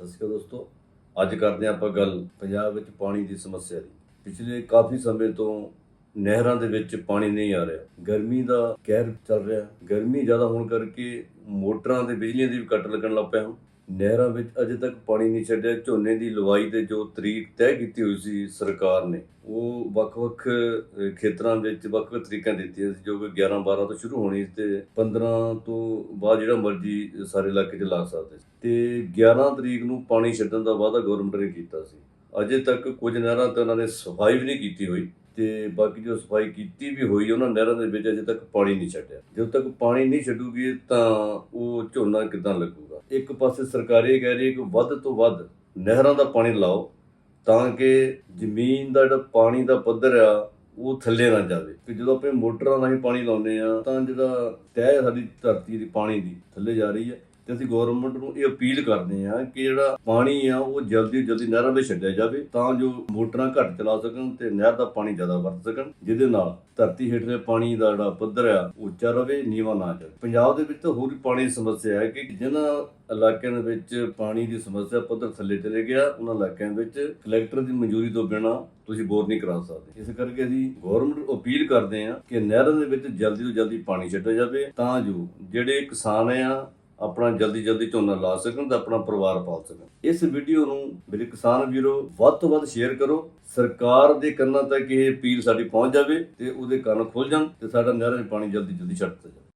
ਸਤਿ ਸ਼੍ਰੀ ਅਕਾਲ ਦੋਸਤੋ, ਅੱਜ ਕਰਦੇ ਹਾਂ ਆਪਾਂ ਗੱਲ ਪੰਜਾਬ ਵਿੱਚ ਪਾਣੀ ਦੀ ਸਮੱਸਿਆ ਦੀ। ਪਿਛਲੇ ਕਾਫੀ ਸਮੇਂ ਤੋਂ ਨਹਿਰਾਂ ਦੇ ਵਿੱਚ ਪਾਣੀ ਨਹੀਂ ਆ ਰਿਹਾ। ਗਰਮੀ ਦਾ ਕਹਿਰ ਚੱਲ ਰਿਹਾ। ਗਰਮੀ ਜ਼ਿਆਦਾ ਹੋਣ ਕਰਕੇ ਮੋਟਰਾਂ ਤੇ ਬਿਜਲੀਆਂ ਦੀ ਵੀ ਕੱਟ ਲੱਗਣ ਲੱਗ ਪਿਆ। ਹੁਣ ਨਹਿਰਾਂ ਵਿੱਚ ਅਜੇ ਤੱਕ ਪਾਣੀ ਨਹੀਂ ਛੱਡਿਆ। ਝੋਨੇ ਦੀ ਲਵਾਈ 'ਤੇ ਜੋ ਤਰੀਕ ਤੈਅ ਕੀਤੀ ਹੋਈ ਸੀ ਸਰਕਾਰ ਨੇ, ਉਹ ਵੱਖ-ਵੱਖ ਖੇਤਰਾਂ ਵਿੱਚ ਵੱਖ-ਵੱਖ ਤਰੀਕਾਂ ਦਿੱਤੀਆਂ ਸੀ, ਜੋ ਕਿ 11 12 ਤੋਂ ਸ਼ੁਰੂ ਹੋਣੀ ਸੀ ਤੇ 15 ਤੋਂ ਬਾਅਦ ਜਿਹੜਾ ਮਰਜ਼ੀ ਸਾਰੇ ਇਲਾਕੇ 'ਚ ਲਾ ਸਕਦੇ ਸੀ। ਤੇ 11 ਤਰੀਕ ਨੂੰ ਪਾਣੀ ਛੱਡਣ ਦਾ ਵਾਅਦਾ ਗਵਰਨਮੈਂਟ ਨੇ ਕੀਤਾ ਸੀ। ਅਜੇ ਤੱਕ ਕੁਝ ਨਹਿਰਾਂ ਤਾਂ ਉਹਨਾਂ ਨੇ ਸਫ਼ਾਈ ਵੀ ਨਹੀਂ ਕੀਤੀ ਹੋਈ। ਤੇ ਬਾਕੀ ਜੋ ਸਫ਼ਾਈ ਕੀਤੀ ਵੀ ਹੋਈ, ਉਹਨਾਂ ਨਹਿਰਾਂ ਦੇ ਵਿੱਚ ਅਜੇ ਤੱਕ ਪਾਣੀ ਨਹੀਂ ਛੱਡਿਆ। ਜਦੋਂ ਤੱਕ ਪਾਣੀ ਨਹੀਂ ਛੱਡੂਗੀ ਤਾਂ ਉਹ ਝੋਨਾ ਕਿਦਾਂ ਲੱਗੂਗਾ? ਇੱਕ ਪਾਸੇ ਸਰਕਾਰ ਇਹ ਕਹਿ ਰਹੀ ਹੈ ਕਿ ਵੱਧ ਤੋਂ ਵੱਧ ਨਹਿਰਾਂ ਦਾ ਪਾਣੀ ਲਾਓ, ਤਾਂ ਕਿ ਜ਼ਮੀਨ ਦਾ ਜਿਹੜਾ ਪਾਣੀ ਦਾ ਪੱਧਰ ਆ, ਉਹ ਥੱਲੇ ਨਾ ਜਾਵੇ। ਕਿ ਜਦੋਂ ਆਪਾਂ ਮੋਟਰਾਂ ਰਾਹੀਂ ਪਾਣੀ ਲਾਉਂਦੇ ਆ ਤਾਂ ਜਿਹੜਾ ਤਹਿ ਸਾਡੀ ਧਰਤੀ ਦੀ ਪਾਣੀ ਦੀ, ਥੱਲੇ ਜਾ ਰਹੀ ਹੈ। ਤੇ ਅਸੀਂ ਗਵਰਨਮੈਂਟ ਨੂੰ ਇਹ ਅਪੀਲ ਕਰਦੇ ਆ ਕਿ ਜਿਹੜਾ ਪਾਣੀ ਆ, ਉਹ ਜਲਦੀ ਜਲਦੀ ਨਹਿਰਾਂ ਵਿੱਚ ਛੱਡਿਆ ਜਾਵੇ ਤਾਂ ਜੋ ਮੋਟਰਾਂ ਘੱਟ ਚਲਾ ਸਕਣ ਤੇ ਨਹਿਰ ਦਾ ਪਾਣੀ ਜ਼ਿਆਦਾ ਵਰਤ ਸਕਣ, ਜਿਹਦੇ ਨਾਲ ਧਰਤੀ ਹੇਠਲੇ ਪਾਣੀ ਦਾ ਜਿਹੜਾ ਪੱਧਰ ਆ ਉੱਚਾ ਰਵੇ, ਨੀਵਾਂ ਨਾ ਜਾਵੇ ਪੰਜਾਬ ਦੇ ਵਿੱਚ ਤਾਂ ਹੋਰ ਵੀ ਪਾਣੀ ਦੀ ਸਮੱਸਿਆ ਹੈ ਕਿ ਜਿਨ੍ਹਾਂ ਇਲਾਕਿਆਂ ਦੇ ਵਿੱਚ ਪਾਣੀ ਦੀ ਸਮੱਸਿਆ ਪੱਧਰ ਥੱਲੇ ਚਲੇ ਗਿਆ, ਉਹਨਾਂ ਇਲਾਕਿਆਂ ਵਿੱਚ ਕਲੈਕਟਰ ਦੀ ਮਨਜ਼ੂਰੀ ਤੋਂ ਬਿਨਾਂ ਤੁਸੀਂ ਬੋਰ ਨਹੀਂ ਕਰਾ ਸਕਦੇ। ਇਸ ਕਰਕੇ ਅਸੀਂ ਗਵਰਨਮੈਂਟ ਨੂੰ ਅਪੀਲ ਕਰਦੇ ਹਾਂ ਕਿ ਨਹਿਰਾਂ ਦੇ ਵਿੱਚ ਜਲਦੀ ਤੋਂ ਜਲਦੀ ਪਾਣੀ ਛੱਡਿਆ ਜਾਵੇ ਤਾਂ ਜੋ ਜਿਹੜੇ ਕਿਸਾਨ ਆ ਆਪਣਾ ਜਲਦੀ ਜਲਦੀ ਝੋਨਾ ਲਾ ਸਕਣ ਤੇ ਆਪਣਾ ਪਰਿਵਾਰ ਪਾਲ ਸਕਣ। ਇਸ ਵੀਡੀਓ ਨੂੰ ਮੇਰੇ ਕਿਸਾਨ ਵੀਰੋ ਵੱਧ ਤੋਂ ਵੱਧ ਸ਼ੇਅਰ ਕਰੋ। ਸਰਕਾਰ ਦੇ ਕੰਨਾਂ ਤੱਕ ਇਹ ਅਪੀਲ ਸਾਡੀ ਪਹੁੰਚ ਜਾਵੇ ਤੇ ਉਹਦੇ ਕੰਨ ਖੁੱਲ ਜਾਣ ਤੇ ਸਾਡਾ ਨਹਿਰਾਂ 'ਚ ਪਾਣੀ ਜਲਦੀ ਜਲਦੀ ਛੱਡ ਦਿੱਤਾ ਜਾਵੇ।